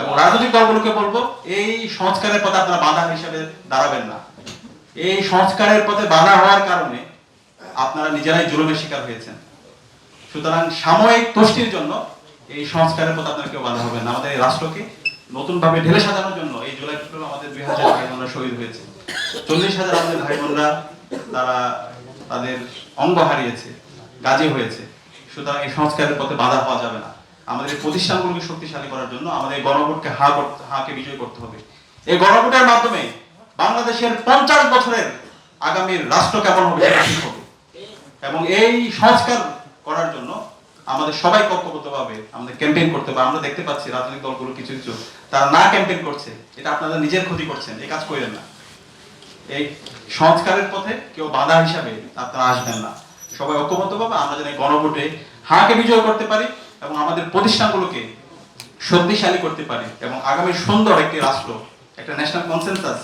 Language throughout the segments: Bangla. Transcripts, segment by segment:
এবং রাজনৈতিক দলগুলোকে বলব, এই সংস্কারের পথে আপনারা বাধা হিসেবে দাঁড়াবেন না। এই সংস্কারের পথে বাধা হওয়ার কারণে আপনারা নিজেরাই জুলুমের শিকার হয়েছেন। সুতরাং সাময়িক তুষ্টির জন্য এই সংস্কারের পথে আপনারা কেউ বাধা হবেন আমাদের এই রাষ্ট্রকে নতুন ভাবে ঢেলে সাজানোর জন্য এই জুলাই বিপ্লবে আমাদের দুই হাজার ভাই বোনরা শহীদ হয়েছে। চল্লিশ হাজার আমাদের ভাই বোনরা তারা তাদের অঙ্গ হারিয়েছে, গাজী হয়েছে। সুতরাং এই সংস্কারের পথে বাধা পাওয়া যাবে না। আমাদের প্রতিষ্ঠানগুলোকে শক্তিশালী করার জন্য আমাদের গণভোটকে হা করতে, হাকে বিজয় করতে হবে। এই গণভোটের মাধ্যমে বাংলাদেশের পঞ্চাশ বছরের আগামীর রাষ্ট্র কেমন হবে হবে। এবং এই সংস্কার করার জন্য আমাদের সবাই ঐক্যবদ্ধভাবে আমাদের ক্যাম্পেইন করতে হবে। আমরা দেখতে পাচ্ছি রাজনৈতিক দলগুলো কিছু কিছু, তারা না ক্যাম্পেইন করছে, এটা আপনারা নিজের ক্ষতি করছেন, এই কাজ করেন না। এই সংস্কারের পথে কেউ বাধা হিসাবে আপনারা আসবেন না। সবাই ঐক্যবদ্ধভাবে আমরা যেন গণভোটে হাকে বিজয় করতে পারি এবং আমাদের প্রতিষ্ঠানগুলোকে শক্তিশালী করতে পারি এবং আগামী সুন্দর একটি রাষ্ট্র, একটা ন্যাশনাল কনসেনসাস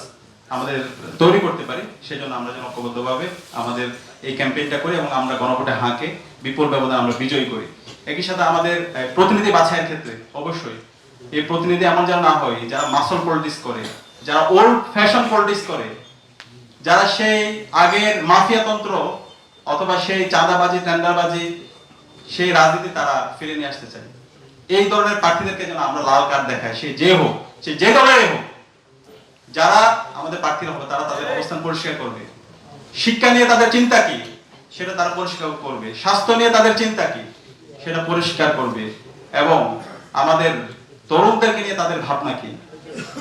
আমাদের তৈরি করতে পারি সেই জন্য আমরা যেন ঐক্যবদ্ধভাবে আমাদের এই ক্যাম্পেইনটা করি এবং আমরা গণভোটে হাঁকে, বিপুল ব্যবধানে আমরা বিজয়ী করি। একই সাথে আমাদের প্রতিনিধি বাছাইয়ের ক্ষেত্রে অবশ্যই এই প্রতিনিধি এমন যেন না হয়, যারা মাসল পলিটিক্স করে, যারা ওল্ড ফ্যাশন পলিটিক্স করে, যারা সেই আগের মাফিয়াতন্ত্র অথবা সেই চাঁদাবাজি, টেন্ডারবাজি সেই রাজনীতি তারা ফিরে নিয়ে আসতে চায়। এই ধরনের প্রার্থীদেরকে যেন আমরা লাল কার্ড দেখাই, সে যে হোক, সে যে দলের হোক, যারা আমাদের প্রার্থীরা হবে, তারা তাদের অবস্থান পরিষ্কার করবে। শিক্ষা নিয়ে তাদের চিন্তা কি, সেটা তারা পরিষ্কার করবে। স্বাস্থ্য নিয়ে তাদের চিন্তা কি, সেটা পরিষ্কার করবে। এবং আমাদের তরুণদেরকে নিয়ে তাদের ভাবনা কি,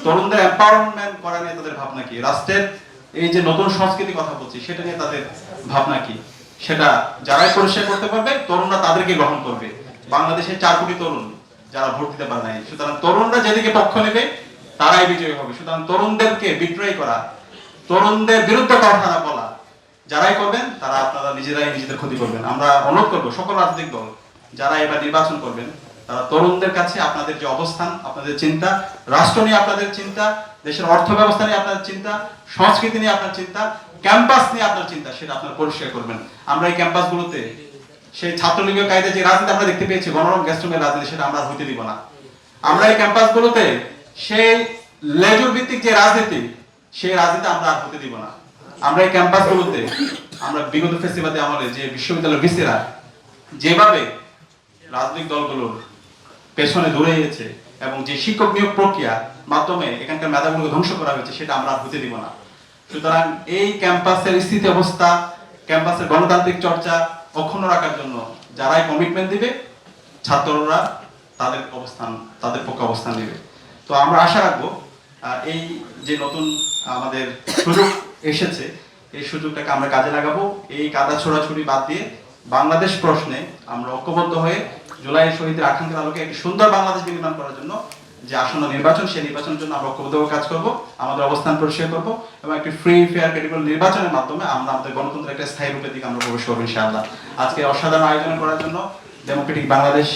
তরুণদের এম্পাওয়ারমেন্ট করা নিয়ে তাদের ভাবনা কি, রাষ্ট্রের এই যে নতুন সংস্কৃতি কথা বলছি, সেটা নিয়ে তাদের ভাবনা কি? সেটা যারাই পরিষ্কার করতে পারবে, তরুণরা তাদেরকে গ্রহণ করবে। বাংলাদেশের চার কোটি তরুণ যারা ভোট দিতে পারে নাই। সুতরাং তরুণরা যেদিকে পক্ষ নেবে, তারাই বিজয়ী হবে। সুতরাং তরুণদেরকে বিক্রয় করা, তরুণদের বিরুদ্ধে কথা বলা, যারাই করবেন, তারা আপনারা নিজেরাই নিজেদের ক্ষতি করবেন। আমরা অনুরোধ করব সকল রাজনৈতিক দল, যারা এবার নির্বাচন করবেন তারা তরুণদের কাছে আপনাদের যে অবস্থান, আপনাদের চিন্তা, রাষ্ট্র নিয়ে আপনাদের চিন্তা, দেশের অর্থ ব্যবস্থা নিয়ে আপনার চিন্তা, সংস্কৃতি নিয়ে আপনার চিন্তা, ক্যাম্পাস নিয়ে আপনার চিন্তা, সেটা আপনারা পরিষ্কার করবেন। আমরা এই ক্যাম্পাসগুলোতে সেই ছাত্রলীগের কায়দা যে রাজনীতি আমরা দেখতে পেয়েছি গণরম গ্যাস্ট্রোমের রাজনীতি, সেটা আমরা হইতে দিব না। আমরা এই ক্যাম্পাসগুলোতে সেই লেজুর ভিত্তিক যে রাজনীতি, সেই রাজনীতি আমরা আর হতে দিব না। আমরা এই ক্যাম্পাসগুলোতে, আমরা বিগত ফেস্টিভ্যালে আমলে যে বিশ্ববিদ্যালয় ভিসিরা, যেভাবে রাজনৈতিক দলগুলোর পেছনে দৌড়ে গেছে এবং যে শিক্ষক নিয়োগ প্রক্রিয়া মাধ্যমে এখানকার মেধাগুলোকে ধ্বংস করা হয়েছে, সেটা আমরা আর হতে দিব না। সুতরাং এই ক্যাম্পাসের স্থিতি অবস্থা, ক্যাম্পাসের গণতান্ত্রিক চর্চা অক্ষুণ্ণ রাখার জন্য যারাই কমিটমেন্ট দিবে, ছাত্ররা তাদের অবস্থান, তাদের পক্ষে অবস্থান নেবে। তো আমরা আশা রাখব এই যে নতুন আমাদের সুযোগ এসেছে, এই সুযোগটাকে আমরা কাজে লাগাবো। এই কাদা ছোড়াছুড়ি বাদ দিয়ে বাংলাদেশ প্রশ্নে আমরা ঐক্যবদ্ধ হয়ে জুলাই শহীদের আকাঙ্ক্ষার আলোকে একটি সুন্দর বাংলাদেশ নির্মাণ করার জন্য যে আসন্ন নির্বাচন, সেই নির্বাচনের জন্য আমরা ঐক্যবদ্ধভাবে কাজ করব, আমাদের অবস্থান পরিষ্কার করব এবং একটি ফ্রি ফেয়ার ক্রেডিবল নির্বাচনের মাধ্যমে আমরা আমাদের গণতন্ত্রের একটা স্থায়ী রূপের দিকে আমরা প্রবেশ করব ইনশাআল্লাহ। আজকে অসাধারণ আয়োজন করার জন্য ডেমোক্রেটিক বাংলাদেশ